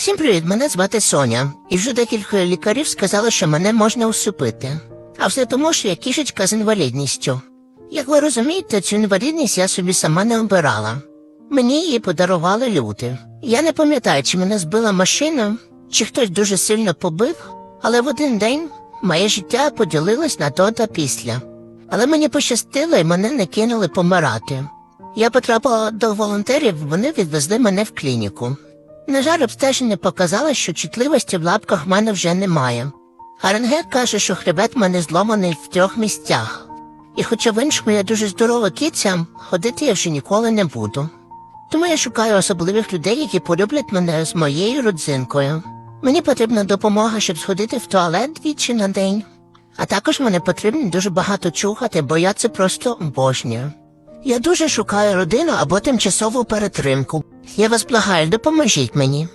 Всім привіт, мене звати Соня, і вже декілька лікарів сказали, що мене можна усупити. А все тому, що я кішечка з інвалідністю. Як ви розумієте, цю інвалідність я собі сама не обирала. Мені її подарували люди. Я не пам'ятаю, чи мене збила машина, чи хтось дуже сильно побив, але в один день моє життя поділилось на до та після. Але мені пощастило і мене не кинули помирати. Я потрапила до волонтерів, вони відвезли мене в клініку. На жаль, обстеження показало, що чутливості в лапках в мене вже немає. А каже, що хребет в мене зломаний в трьох місцях. І хоча в іншому я дуже здорова киця, ходити я вже ніколи не буду. Тому я шукаю особливих людей, які полюблять мене з моєю родзинкою. Мені потрібна допомога, щоб сходити в туалет двічі на день. А також мені потрібно дуже багато чухати, бо я це просто обожнюю. Я дуже шукаю родину або тимчасову перетримку. Я вас благаю, допоможіть мені.